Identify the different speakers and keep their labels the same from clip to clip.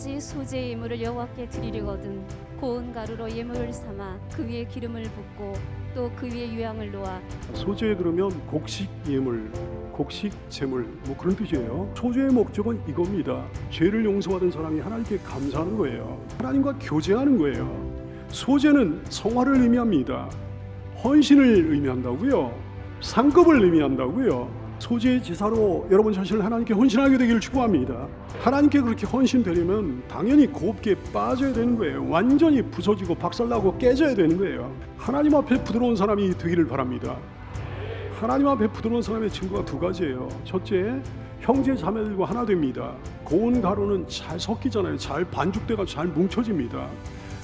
Speaker 1: 단지 소재 예물을 여호와께 드리려거든 고운 가루로 예물을 삼아 그 위에 기름을 붓고 또 그 위에 유향을 놓아
Speaker 2: 소재에 그러면 곡식 예물, 곡식 제물 뭐 그런 뜻이에요. 소재의 목적은 이겁니다. 죄를 용서받은 사람이 하나님께 감사하는 거예요. 하나님과 교제하는 거예요. 소재는 성화를 의미합니다. 헌신을 의미한다고요. 상급을 의미한다고요. 소재의 지사로 여러분 자신을 하나님께 헌신하게 되기를 축복합니다. 하나님께 그렇게 헌신되려면 당연히 곱게 빠져야 되는 거예요. 완전히 부서지고 박살나고 깨져야 되는 거예요. 하나님 앞에 부드러운 사람이 되기를 바랍니다. 하나님 앞에 부드러운 사람의 증거가 두 가지예요. 첫째, 형제 자매들과 하나 됩니다. 고운 가루는 잘 섞이잖아요. 잘 반죽돼가 잘 뭉쳐집니다.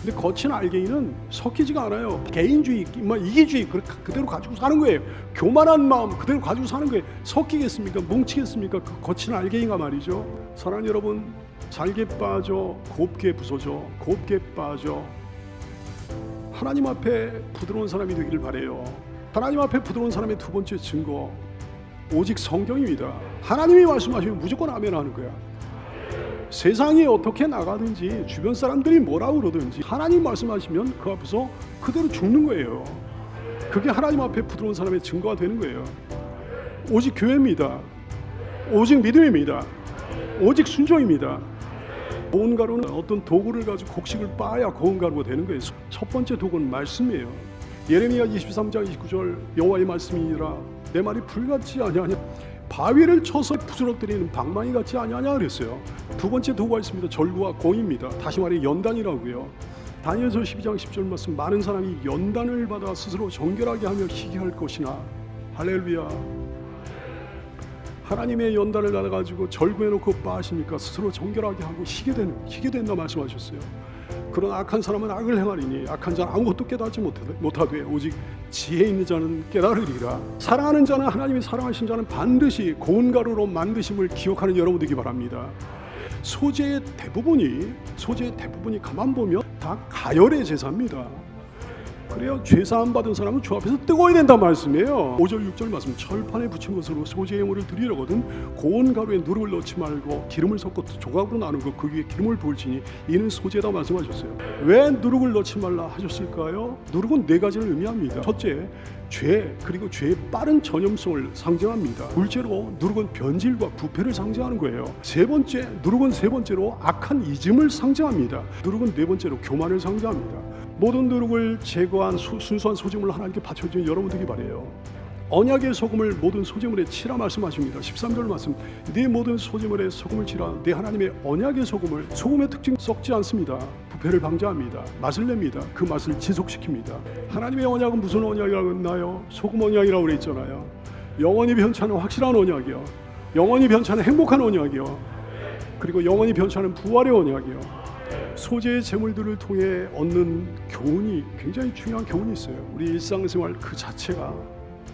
Speaker 2: 근데 거친 알갱이는 섞이지가 않아요. 개인주의, 뭐 이기주의 그- 그대로 가지고 사는 거예요. 교만한 마음 그대로 가지고 사는 거예요. 섞이겠습니까? 뭉치겠습니까? 그 거친 알갱이가 말이죠. 사랑하는 여러분, 잘게 빠져 곱게 부서져 곱게 빠져 하나님 앞에 부드러운 사람이 되기를 바래요. 하나님 앞에 부드러운 사람의 두 번째 증거 오직 성경입니다. 하나님이 말씀하시면 무조건 아멘 하는 거야. 세상이 어떻게 나가든지 주변 사람들이 뭐라 그러든지 하나님 말씀하시면 그 앞에서 그대로 죽는 거예요. 그게 하나님 앞에 부드러운 사람의 증거가 되는 거예요. 오직 교회입니다. 오직 믿음입니다. 오직 순종입니다. 고운 가루는 어떤 도구를 가지고 곡식을 빻아야 고운 가루가 되는 거예요. 첫 번째 도구는 말씀이에요. 예레미야 23장 29절 여호와의 말씀이니라 내 말이 불같지 아니하냐 바위를 쳐서 부스러뜨리는 방망이 같지 아니하냐 그랬어요. 두 번째 도구가 있습니다. 절구와 공입니다. 다시 말해 연단이라고요. 다니엘서 12장 10절 말씀 많은 사람이 연단을 받아 스스로 정결하게 하며 희귀할 것이나 할렐루야 하나님의 연단을 받아가지고 절구해놓고 빠하시니까 스스로 정결하게 하고 희게 된 희게 된다 말씀하셨어요. 그런 악한 사람은 악을 행하리니 악한 자는 아무것도 깨닫지 못하되, 오직 지혜 있는 자는 깨달으리라. 사랑하는 자는 하나님이 사랑하신 자는 반드시 고운 가루로 만드심을 기억하는 여러분 되기 바랍니다. 소재의 대부분이 소재의 대부분이 가만 보면 다 가열의 제사입니다. 그래야 죄사함 받은 사람은 주 앞에서 뜨거워야 된다 말씀이에요. 5절 6절 말씀 철판에 붙인 것으로 소재의 물을 드리려거든 고운 가루에 누룩을 넣지 말고 기름을 섞어 조각으로 나누고 그 위에 기름을 부을지니 이는 소재다 말씀하셨어요. 왜 누룩을 넣지 말라 하셨을까요? 누룩은 네 가지를 의미합니다. 첫째, 죄 그리고 죄의 빠른 전염성을 상징합니다. 둘째로 누룩은 변질과 부패를 상징하는 거예요. 세 번째, 누룩은 세 번째로 악한 이즘을 상징합니다. 누룩은 네 번째로 교만을 상징합니다. 모든 누룩을 제거한 수- 순수한 소재물을 하나님께 바쳐주는 여러분 되기 바래요. 언약의 소금을 모든 소재물에 치라 말씀하십니다. 13절 말씀. 네 모든 소재물에 소금을 치라. 네 하나님의 언약의 소금을 소금의 특징 썩지 않습니다. 부패를 방지합니다. 맛을 냅니다. 그 맛을 지속시킵니다. 하나님의 언약은 무슨 언약이라고 했나요? 소금 언약이라고 그랬잖아요. 영원히 변찮은 확실한 언약이요. 영원히 변찮은 행복한 언약이요. 그리고 영원히 변찮은 부활의 언약이요. 소재의 재물들을 통해 얻는 교훈이 굉장히 중요한 교훈이 있어요. 우리 일상생활 그 자체가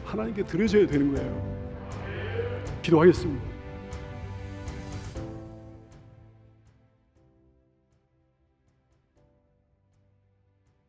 Speaker 2: 하나님께 드려져야 되는 거예요. 기도하겠습니다.